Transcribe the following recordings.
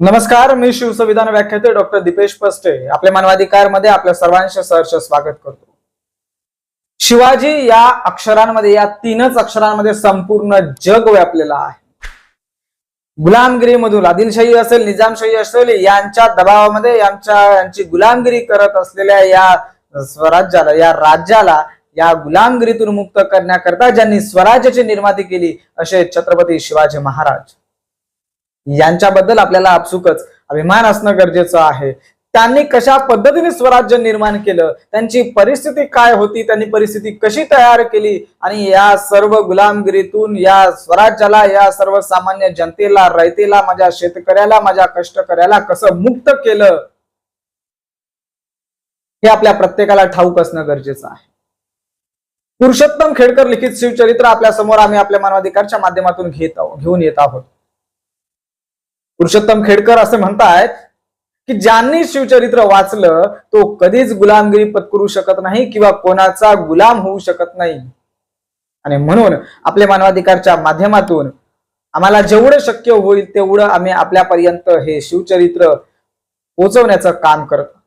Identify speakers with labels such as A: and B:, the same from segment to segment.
A: नमस्कार मी शिवसंविधान व्याख्याते डॉक्टर दीपेश पस्टे. आपले मानवाधिकारमध्ये आपल्या सर्वांचे सहर्ष स्वागत करतो. शिवाजी या अक्षरांमध्ये या तीनच अक्षरांमध्ये संपूर्ण जग व्यापलेलं आहे. गुलामगिरीमधून आदिलशाही असेल निजामशाही असेल यांच्या दबावामध्ये यांच्या यांची गुलामगिरी करत असलेल्या या स्वराज्याला या राज्याला या गुलामगिरीतून मुक्त करण्याकरता ज्यांनी स्वराज्याची निर्माती केली असे छत्रपती शिवाजी महाराज. यांच्याबद्दल आपल्याला आपसुकच अभिमान असणं गरजेचं आहे. त्यांनी कशा पद्धतीने स्वराज्य निर्माण केलं? त्यांची परिस्थिती काय होती? त्यांनी परिस्थिती कशी तयार केली? आणि या सर्व गुलामगिरीतून या स्वराज्याला या सर्वसामान्य जनतेला रयतेला माझ्या शेतकऱ्याला माझ्या कष्टकऱ्याला कसं मुक्त केलं? हे आपल्या प्रत्येकाला ठाऊक असणं गरजेचं आहे. पुरुषोत्तम खेडकर लिखित शिवचरित्र आपल्यासमोर आम्ही आपल्या मानवाधिकारच्या माध्यमातून घेत आहोत घेऊन येत आहोत. पुरुषोत्तम खेडकर असे म्हणतायत की ज्यांनी शिवचरित्र वाचलं तो कधीच गुलामगिरी पत्करू शकत नाही किंवा कोणाचा गुलाम होऊ शकत नाही. आणि म्हणून आपल्या मानवाधिकारच्या माध्यमातून आम्हाला जेवढं शक्य होईल तेवढं आम्ही आपल्यापर्यंत हे शिवचरित्र पोहोचवण्याचं काम करतो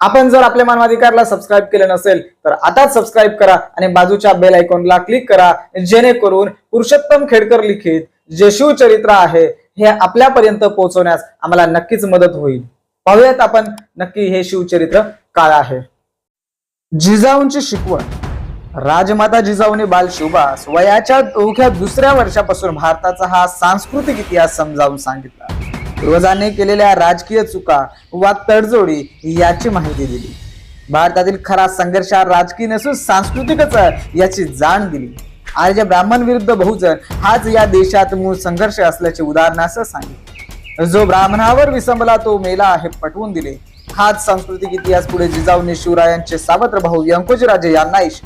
A: आपण जर आपल्या मानवाधिकारला सबस्क्राईब केलं नसेल तर आताच सबस्क्राईब करा आणि बाजूच्या बेल आयकॉनला क्लिक करा जेणेकरून पुरुषोत्तम खेडकर लिखित जे शिवचरित्र आहे हे आपल्यापर्यंत पोहोचवण्यास आम्हाला नक्कीच मदत होईल. पाहूयात आपण नक्की हे शिवचरित्र काय आहे. जिजाऊंची शिकवण. राजमाता जिजाऊने बाल शिवबास वयाच्या अवघ्या दुसऱ्या वर्षापासून भारताचा हा सांस्कृतिक इतिहास समजावून सांगितला. पूर्वजांनी केलेल्या राजकीय चुका वा तडजोडी याची माहिती दिली. भारतातील खरा संघर्ष राजकीय नसून सांस्कृतिकच याची जाण दिली. आर्य ब्राह्मण विरुद्ध बहुजन हाच या देशात मूळ संघर्ष असल्याचे उदाहरण असं सांगितले. जो ब्राह्मणावर विसंबला तो मेला हे पटवून दिले. हाच सांस्कृतिक इतिहास पुढे जिजाऊने शिवरायांचे सावत्र भाऊ व्यंकोजीराजे यांना इश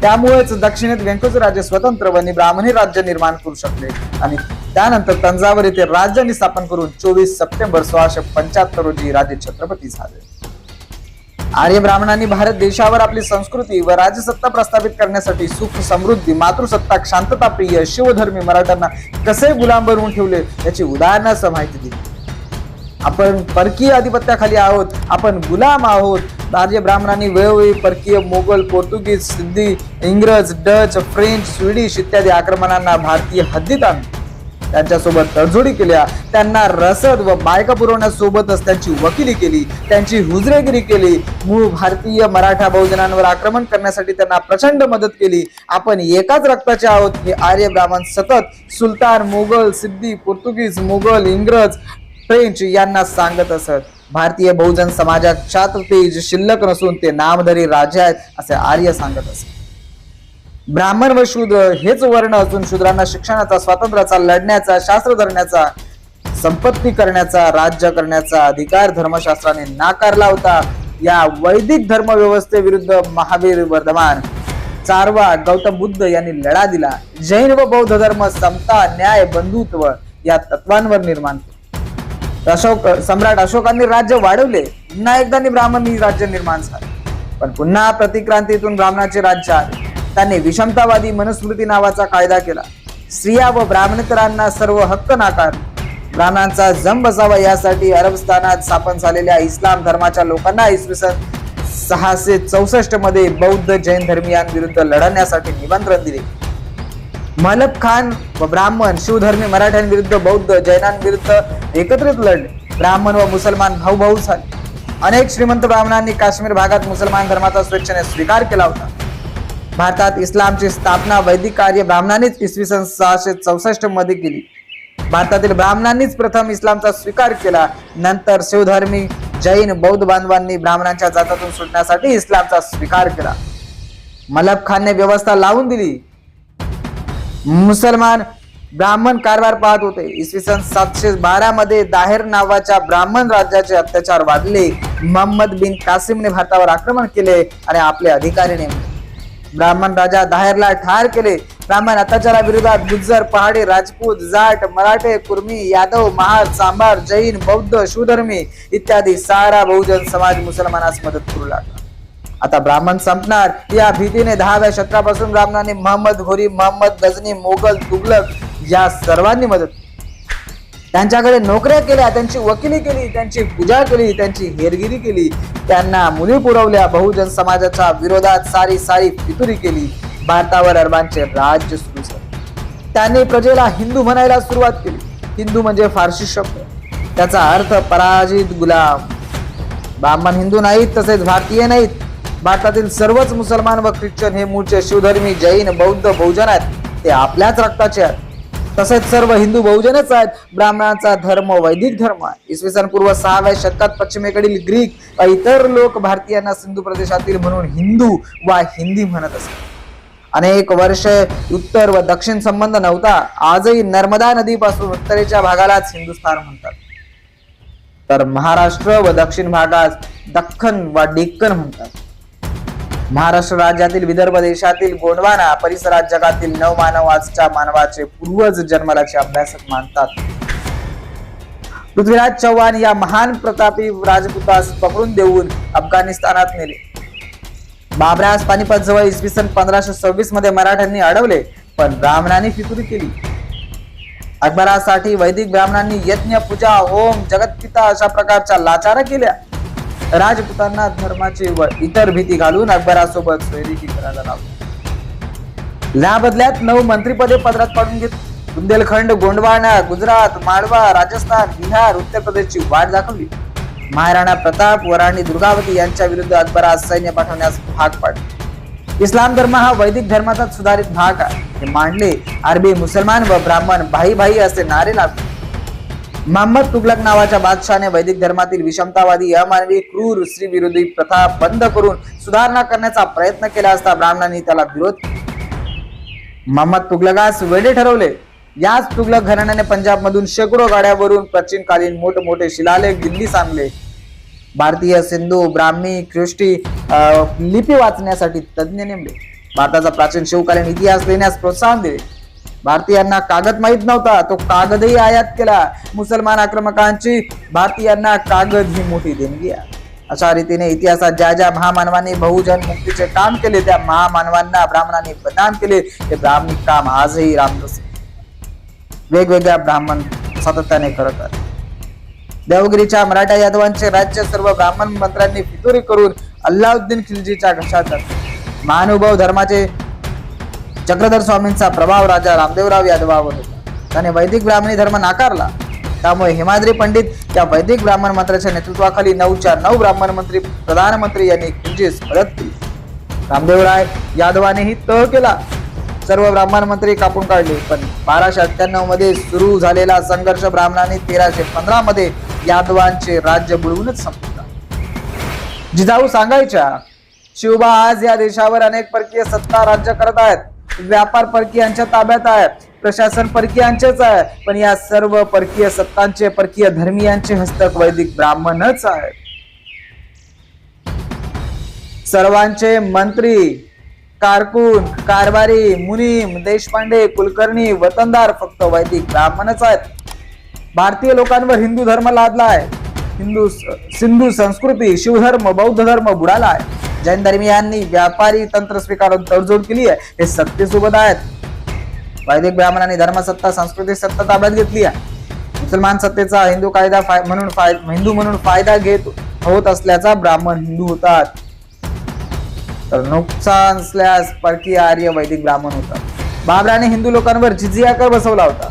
A: त्यामुळेच दक्षिणेत व्यंकोजीराजे स्वतंत्र व ब्राह्मणी राज्य निर्माण करू शकले. आणि त्यानंतर तंजावर येथे राज्य स्थापन करून चोवीस सप्टेंबर सोळाशे पंच्याहत्तर रोजी राजे छत्रपती झाले. आर्य ब्राह्मणांनी भारत देशावर आपली संस्कृती व राजसत्ता प्रस्थापित करण्यासाठी सुख समृद्धी मातृसत्ताक शांतता प्रिय शिवधर्मी मराठ्यांना कसे गुलाम बनवून ठेवले याची उदाहरणासह माहिती दिली. आपण परकीय आधिपत्याखाली आहोत आपण गुलाम आहोत. आर्य ब्राह्मणांनी वेळोवेळी परकीय मोगल पोर्तुगीज सिद्धी इंग्रज डच फ्रेंच स्वीडिश इत्यादी आक्रमणांना भारतीय हद्दीत आणले. त्यांच्यासोबत तडजोडी केल्या. त्यांना रसद व बायका पुरवण्यासोबतच त्यांची वकिली केली. त्यांची हुजरेगिरी केली. मूळ भारतीय मराठा बहुजनांवर आक्रमण करण्यासाठी त्यांना प्रचंड मदत केली. आपण एकाच रक्ताचे आहोत. हे आर्य ब्राह्मण सतत सुलतान मुघल सिद्धी पोर्तुगीज मुघल इंग्रज फ्रेंच यांना सांगत असत. भारतीय बहुजन समाजात तेज शिल्लक नसून ते नामधारी राजे आहेत असे आर्य सांगत असत. ब्राह्मण व शूद्र हेच वर्ण असून शूद्रांना शिक्षणाचा स्वातंत्र्याचा लढण्याचा शास्त्र धरण्याचा संपत्ती करण्याचा राज्य करण्याचा अधिकार धर्मशास्त्राने नाकारला होता. या वैदिक धर्मव्यवस्थेविरुद्ध महावीर वर्धमान चारवा गौतम बुद्ध यांनी लढा दिला. जैन व बौद्ध धर्म समता न्याय बंधुत्व या तत्वांवर निर्माण अशोक सम्राट अशोकांनी राज्य वाढवले. पुन्हा एकदा ब्राह्मणी राज्य निर्माण झाले. पण पुन्हा प्रतिक्रांतीतून ब्राह्मणाचे राज्य आले. त्यांनी विषमतावादी मनुस्मृती नावाचा कायदा केला. स्त्रिया व ब्राह्मणेतरांना सर्व हक्क नाकार ब्राह्मणांचा जम बसावा यासाठी अरबस्थानात स्थापन झालेल्या इस्लाम धर्माच्या लोकांना इसवी सन सहाशे चौसष्टमध्ये बौद्ध जैन धर्मियांविरुद्ध लढण्यासाठी निमंत्रण दिले. मलक खान व ब्राह्मण शिवधर्मी मराठ्यांविरुद्ध बौद्ध जैनांविरुद्ध एकत्रित लढले. ब्राह्मण व मुसलमान भाऊ भाऊ झाले. अनेक श्रीमंत ब्राह्मणांनी काश्मीर भागात मुसलमान धर्माचा स्वेच्छेने स्वीकार केला होता. भारतात इस्लामची स्थापना वैदिक कार्य ब्राह्मणांनीच इसवी सन सहाशे चौसष्टमध्ये केली. भारतातील ब्राह्मणांनीच प्रथम इस्लामचा स्वीकार केला. नंतर शिवधर्मी जैन बौद्ध बांधवांनी ब्राह्मणांच्या जातातून सुटण्यासाठी इस्लामचा स्वीकार केला. मलब खानने व्यवस्था लावून दिली. मुसलमान ब्राह्मण कारभार पाहत होते. इसवी सन सातशे बारा मध्ये दाहेर नावाच्या ब्राह्मण राज्याचे अत्याचार वाढले. मोहम्मद बिन कासिमने भारतावर आक्रमण केले आणि आपले अधिकारी नेमले. ब्राह्मण राजा दाहेरला ठार केले. ब्राह्मण अत्याचाराविरोधात गुज्जर पहाडी राजपूत जाट मराठे कुर्मी यादव महार सांबार जैन बौद्ध शिवधर्मी इत्यादी सारा बहुजन समाज मुसलमानास मदत करू लागला. आता ब्राह्मण संपणार. या भीतीने दहाव्या शतकापासून ब्राह्मणांनी महम्मद घोरी मोहम्मद गजनी मोगल तुगलक या सर्वांनी मदत त्यांच्याकडे नोकऱ्या केल्या त्यांची वकिली केली त्यांची पूजा केली त्यांची हेरगिरी केली. त्यांना मुली पुरवल्या बहुजन समाजाच्या विरोधात सारी सारी फितुरी केली. भारतावर अरबांचे राज्य सुरू झाले. त्यांनी प्रजेला हिंदू म्हणायला सुरुवात केली. हिंदू म्हणजे फारशी शब्द. त्याचा अर्थ पराजित गुलाम. ब्राह्मण हिंदू नाहीत तसेच भारतीय नाहीत. भारतातील सर्वच मुसलमान व ख्रिश्चन हे मूळचे शिवधर्मी जैन बौद्ध बहुजन आहेत. ते आपल्याच रक्ताचे आहेत. तसेच सर्व हिंदू बहुजनच आहेत. ब्राह्मणांचा धर्म वैदिक धर्म आहे. इसवी सन पूर्व सहाव्या शतकात पश्चिमेकडील ग्रीक व इतर लोक भारतीयांना सिंधू प्रदेशातील म्हणून हिंदू वा हिंदी म्हणत असत. अनेक वर्ष उत्तर व दक्षिण संबंध नव्हता. आजही नर्मदा नदीपासून उत्तरेच्या भागालाच हिंदुस्थान म्हणतात. तर महाराष्ट्र व दक्षिण भागास दख्खन वा डेक्कन म्हणतात. महाराष्ट्र राज्यातील विदर्भ देशातील गोंडवाना परिसरात जगातील नव मानव आजच्या मानवाचे पूर्वज जन्मलाचे अभ्यासक मानतात. पृथ्वीराज चव्हाण या महान प्रतापी राजपुतास पकडून देऊन अफगाणिस्तानात नेले. बाबरास पानिपत जवळ इसवी सन पंधराशे सव्वीसमध्ये मराठ्यांनी अडवले पण ब्राह्मणांनी फितुरी केली. अकबरासाठी वैदिक ब्राह्मणांनी यज्ञ पूजा होम जगतपिता अशा प्रकारच्या लाचारा केल्या. राजपुतांना धर्माची व इतर भीती घालून अकबरासोबत सोयरिकी करायला लावली. या बदल्यात नऊ मंत्रीपदे पदरात पाडून घेत बुंदेलखंड गोंडवाना गुजरात माळवा राजस्थान बिहार उत्तर प्रदेशची वाट दाखवली. महाराणा प्रताप व राणी दुर्गावती यांच्या विरुद्ध अकबरास सैन्य पाठवण्यास भाग पाडले. इस्लाम धर्म हा वैदिक धर्माचा सुधारित भाग आहे. हे मांडले अरबी मुसलमान व ब्राह्मण भाई भाई असे नारे लागले महम्मद तुगलक नावाच्या बादशहाने वैदिक धर्मातील विषमतावादी अमानवी क्रूर स्त्री विरोधी प्रथा बंद करून सुधारणा करण्याचा प्रयत्न केला असता ब्राह्मणांनी त्याला विरोध महम्मद मोहम्मद तुगलकास वेडे ठरवले. याच तुगलक घराण्याने पंजाब मधून शेकडो गाड्यावरून प्राचीनकालीन मोठमोठे शिलालेख दिल्लीस आणले भारतीय सिंधू ब्राह्मी ख्रिस्टी अं, लिपी वाचण्यासाठी तज्ज्ञ नेमले. भारताचा प्राचीन शिवकालीन इतिहास लिहिण्यास प्रोत्साहन दिले. भारतीयांना कागद माहीत नव्हता. तो कागदही आयात केला. मुसलमान आक्रमकांची भारतीयांना कागद ही मोठी देणगी आहे. अशा रीतीने इतिहासात ज्या ज्या महामानवांनी बहुजन मुक्तीचे काम केले त्या महामानवांना ब्राह्मणांनी बदनाम केले. ते ब्राह्मणिक काम आजही रामदास वेगवेगळ्या ब्राह्मण सातत्याने करत आहेत. देवगिरीच्या मराठा यादवांचे राज्य सर्व ब्राह्मण मंत्र्यांनी फितुरी करून अल्लाउद्दीन खिलजीच्या घशात घातले. महानुभाव धर्माचे चक्रधर स्वामींचा प्रभाव राजा रामदेवराव यादवावर होता त्याने वैदिक ब्राह्मणी धर्म नाकारला. त्यामुळे हिमाद्री पंडित या वैदिक ब्राह्मण मंत्र्याच्या नेतृत्वाखाली नऊच्या नऊ ब्राह्मण मंत्री प्रधानमंत्री यांनी खिलजीस मदत केली. रामदेवराय यादवानेही तह केला. सर्व ब्राह्मण मंत्री कापून काढले पण बाराशे अठ्ठ्याण्णवमध्ये सुरू झालेला संघर्ष ब्राह्मणांनी तेराशे पंधरा मध्ये यादवांचे राज्य बुडवूनच संपला जिजाऊ सांगायच्या शिवबा आज या देशावर अनेक परकीय सत्ता राज्य करत आहेत. व्यापार परकीयांच्या ताब्यात आहे. प्रशासन परकीयांचेच आहे. पण या सर्व परकीय सत्तांचे परकीय धर्मीयांचे हस्तक वैदिक ब्राह्मणच आहे सर्वांचे मंत्री कारकून कारभारी मुनीम देशपांडे कुलकर्णी वतनदार फक्त वैदिक ब्राह्मणच आहेत. भारतीय लोकांवर हिंदू धर्म लादला आहे हिंदू सिंधू संस्कृती शिवधर्म बौद्ध धर्म बुडाला आहे. जैन धर्मियांनी व्यापारी तंत्र स्वीकारून तडजोड केली आहे. हे सत्तेसोबत आहेत. वैदिक ब्राह्मणांनी धर्मसत्ता संस्कृती सत्ता ताब्यात घेतली आहे. मुसलमान सत्तेचा हिंदू कायदा फाय म्हणून फाय हिंदू म्हणून फायदा घेत होत असल्याचा ब्राह्मण हिंदू होतात. तर नुकसान असल्यास परकीय आर्य वैदिक ब्राह्मण होतात. बाबराने हिंदू लोकांवर जिजिया कर बसवला होता.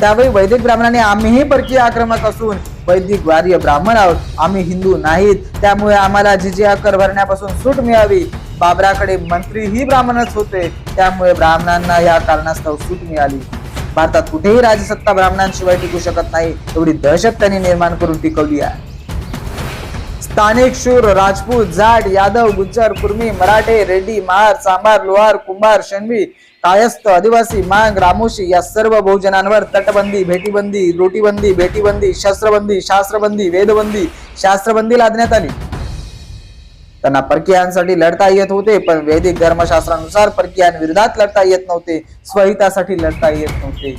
A: त्यावेळी वैदिक ब्राह्मणांनी आम्हीही परकीय आक्रमक असून वैदिक वार्य ब्राह्मण आहोत. आम्ही हिंदू नाहीत. त्यामुळे आम्हाला जिजिया कर भरण्यापासून सूट मिळावी. बाबराकडे मंत्रीही ब्राह्मणच होते. त्यामुळे ब्राह्मणांना या कारणास्तव सूट मिळाली. भारतात कुठेही राजसत्ता ब्राह्मणांशिवाय टिकू शकत नाही. एवढी दहशत त्यांनी निर्माण करून टिकवली आहे. स्थानिक शूर राजपूत जाट यादव गुज्जर कुर्मी मराठे रेड्डी महार सांबार लोहार कुंभार शनवी कायस्थ आदिवासी मांग रामोशी या सर्व बहुजनांवर तटबंदी भेटीबंदी रोटीबंदी भेटीबंदी शस्त्रबंदी शास्त्रबंदी वेदबंदी शास्त्रबंदी लादण्यात आली. त्यांना परकीयांसाठी लढता येत होते पण वैदिक धर्मशास्त्रानुसार परकीयांविरोधात लढता येत नव्हते स्वहितासाठी लढता येत नव्हते.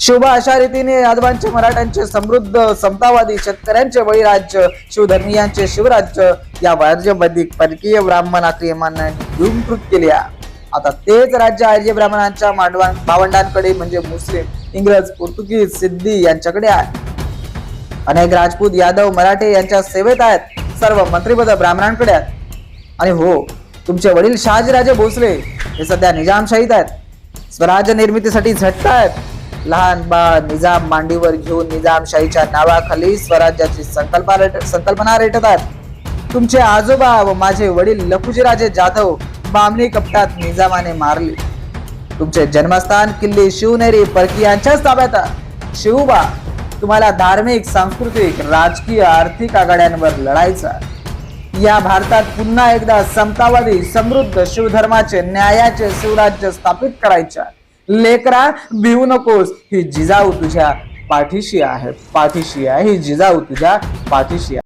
A: शिवबा अशा रीतीने यादवांचे मराठ्यांचे समृद्ध समतावादी शेतकऱ्यांचे बळीराज्य शिवधर्मीयांचे शिवराज्य या वाद्यबद्धिक परकीय ब्राह्मण आक्रमणांनी गुमकृत केल्या. आता तेच राज्य आर्य ब्राह्मणांच्या मांडवां भावंडांकडे म्हणजे मुस्लिम इंग्रज पोर्तुगीज सिद्धी यांच्याकडे आहे. अनेक राजपूत यादव मराठे यांच्या सेवेत आहेत. सर्व मंत्रिपद ब्राह्मणांकडे आहेत. आणि हो तुमचे वडील शहाजीराजे भोसले हे सध्या निजामशाहीत आहेत. स्वराज्य निर्मितीसाठी झटतायत लहान बाळ निजाम मांडीवर घेऊन निजामशाहीच्या नावाखाली स्वराज्याची संकल्पना रेट संकल्पना रेटत आहेत. तुमचे आजोबा व माझे वडील लखुजीराजे जाधव बामणी कपटात निजामाने मारले. तुमचे जन्मस्थान किल्ले शिवनेरी परकीयांच्याच ताब्यात शिवबा तुम्हाला धार्मिक सांस्कृतिक राजकीय आर्थिक आघाड्यांवर लढायचा या भारतात पुन्हा एकदा समतावादी समृद्ध शिवधर्माचे न्यायाचे शिवराज्य स्थापित करायच्या लेकरा भिवू नकोस ही जिजाऊ तुझ्या पाठीशी आहे. पाठीशी आहे ही जिजाऊ तुझ्या पाठीशी आहे.